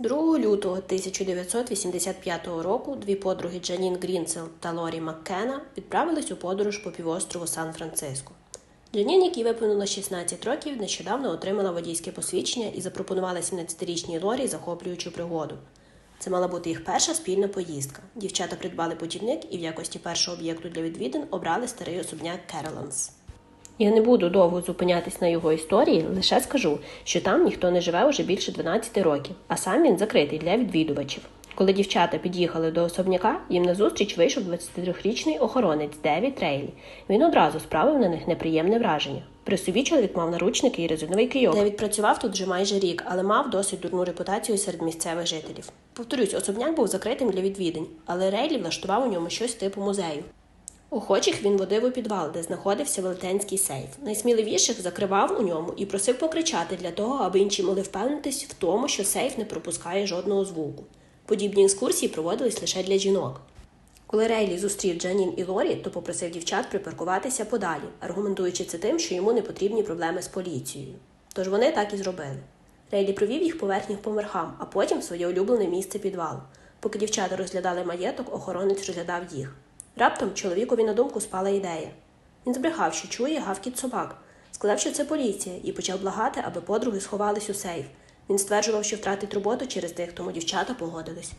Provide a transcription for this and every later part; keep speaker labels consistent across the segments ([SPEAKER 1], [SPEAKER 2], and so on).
[SPEAKER 1] 2 лютого 1985 року дві подруги Джанін Грінсел та Лорі Маккена відправились у подорож по півострову Сан-Франциско. Джанін, якій виповнило 16 років, нещодавно отримала водійське посвідчення і запропонувала 17-річній Лорі захоплюючу пригоду. Це мала бути їх перша спільна поїздка. Дівчата придбали путівник і в якості першого об'єкту для відвідин обрали старий особняк Кероланс. Я не буду довго зупинятись на його історії, лише скажу, що там ніхто не живе уже більше 12 років, а сам він закритий для відвідувачів. Коли дівчата під'їхали до особняка, їм назустріч вийшов 23-річний охоронець Девід Рейлі. Він одразу справив на них неприємне враження. При собі чоловік мав наручники і резиновий кийок. Девід працював тут вже майже рік, але мав досить дурну репутацію серед місцевих жителів. Повторюсь, особняк був закритим для відвідень, але Рейлі влаштував у ньому щось типу музею. Охочих він водив у підвал, де знаходився велетенський сейф. Найсміливіших закривав у ньому і просив покричати для того, аби інші могли впевнитись в тому, що сейф не пропускає жодного звуку. Подібні екскурсії проводились лише для жінок. Коли Рейлі зустрів Джанін і Лорі, то попросив дівчат припаркуватися подалі, аргументуючи це тим, що йому не потрібні проблеми з поліцією. Тож вони так і зробили. Рейлі провів їх по верхніх поверхам, а потім в своє улюблене місце підвал. Поки дівчата розглядали маєток, охоронець розглядав їх. Раптом чоловікові на думку спала ідея. Він збрехав, що чує гавкіт собак, сказав, що це поліція, і почав благати, аби подруги сховались у сейф. Він стверджував, що втратить роботу через тих, тому дівчата погодились.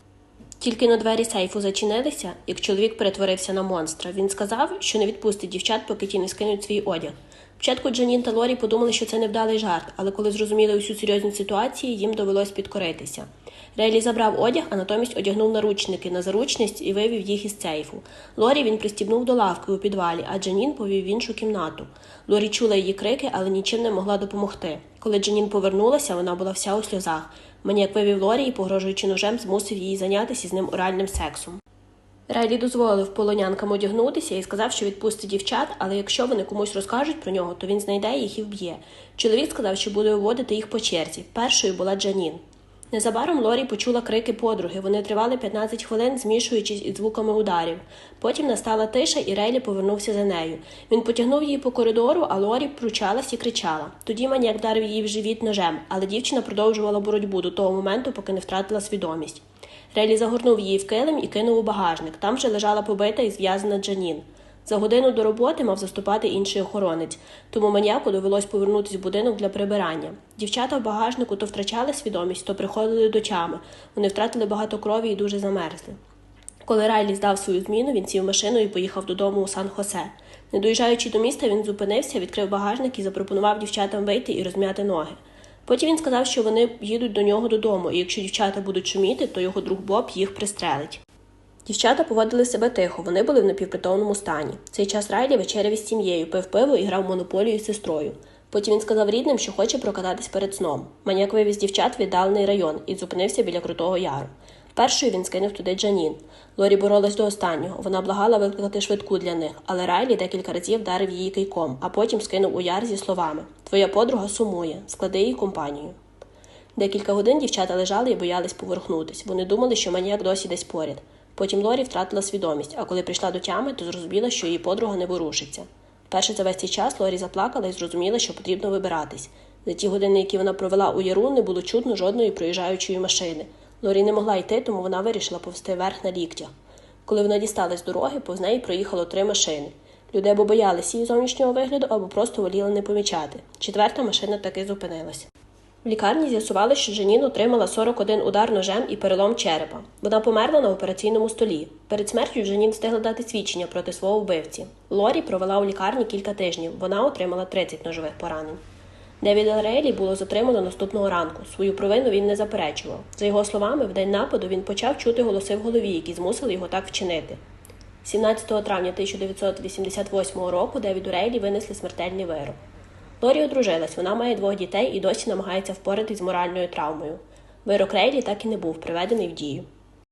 [SPEAKER 1] Тільки на двері сейфу зачинилися, як чоловік перетворився на монстра. Він сказав, що не відпустить дівчат, поки ті не скинуть свій одяг. Спочатку Джанін та Лорі подумали, що це невдалий жарт, але коли зрозуміли усю серйозність ситуації, їм довелось підкоритися. Рейлі забрав одяг, а натомість одягнув наручники на заручність і вивів їх із сейфу. Лорі він пристібнув до лавки у підвалі, а Джанін повів в іншу кімнату. Лорі чула її крики, але нічим не могла допомогти. Коли Джанін повернулася, вона була вся у сльозах. Маніяк вивів Лорі і, погрожуючи ножем, змусив її зайнятися з ним оральним сексом. Рейлі дозволив полонянкам одягнутися і сказав, що відпустить дівчат, але якщо вони комусь розкажуть про нього, то він знайде їх і вб'є. Чоловік сказав, що буде виводити їх по черзі. Першою була Джанін. Незабаром Лорі почула крики подруги. Вони тривали 15 хвилин, змішуючись із звуками ударів. Потім настала тиша, і Рейлі повернувся за нею. Він потягнув її по коридору, а Лорі пручалась і кричала. Тоді маніяк вдарив її в живіт ножем, але дівчина продовжувала боротьбу до того моменту, поки не втратила свідомість. Рейлі загорнув її в килим і кинув у багажник. Там же лежала побита і зв'язана Джанін. За годину до роботи мав заступати інший охоронець, тому маніяку довелось повернутися в будинок для прибирання. Дівчата в багажнику то втрачали свідомість, то приходили до тями. Вони втратили багато крові і дуже замерзли. Коли Райлі здав свою зміну, він сів в машину і поїхав додому у Сан-Хосе. Не доїжджаючи до міста, він зупинився, відкрив багажник і запропонував дівчатам вийти і розм'яти ноги. Потім він сказав, що вони їдуть до нього додому, і якщо дівчата будуть шуміти, то його друг Боб їх пристрелить. Дівчата поводили себе тихо, вони були в напівпритомному стані. Цей час Райлі вечеряв із сім'єю, пив пиво і грав монополію з сестрою. Потім він сказав рідним, що хоче прокататись перед сном. Маніяк вивіз дівчат в віддалений район і зупинився біля Крутого Яру. Першою він скинув туди Джанін. Лорі боролась до останнього. Вона благала викликати швидку для них, але Райлі декілька разів вдарив її кийком, а потім скинув у яр зі словами Твоя подруга сумує, склади їй компанію. Декілька годин дівчата лежали і боялись поверхнутись. Вони думали, що маніяк досі десь поряд. Потім Лорі втратила свідомість, а коли прийшла до тями, то зрозуміла, що її подруга не ворушиться. Перше за весь цей час Лорі заплакала і зрозуміла, що потрібно вибиратись. За ті години, які вона провела у яру, не було чутно жодної проїжджаючої машини. Лорі не могла йти, тому вона вирішила повсти вверх на ліктях. Коли вона дісталась дороги, повз неї проїхало три машини. Люди або боялися її зовнішнього вигляду, або просто воліли не помічати. Четверта машина таки зупинилась. В лікарні з'ясували, що Женін отримала 41 удар ножем і перелом черепа. Вона померла на операційному столі. Перед смертю Женін встигла дати свідчення проти свого вбивці. Лорі провела у лікарні кілька тижнів. Вона отримала 30 ножових поранень. Девіда Рейлі було затримано наступного ранку. Свою провину він не заперечував. За його словами, в день нападу він почав чути голоси в голові, які змусили його так вчинити. 17 травня 1988 року Девіду Рейлі винесли смертельний вирок. Лорі одружилась, вона має двох дітей і досі намагається впоратись з моральною травмою. Вирок Рейлі так і не був приведений в дію.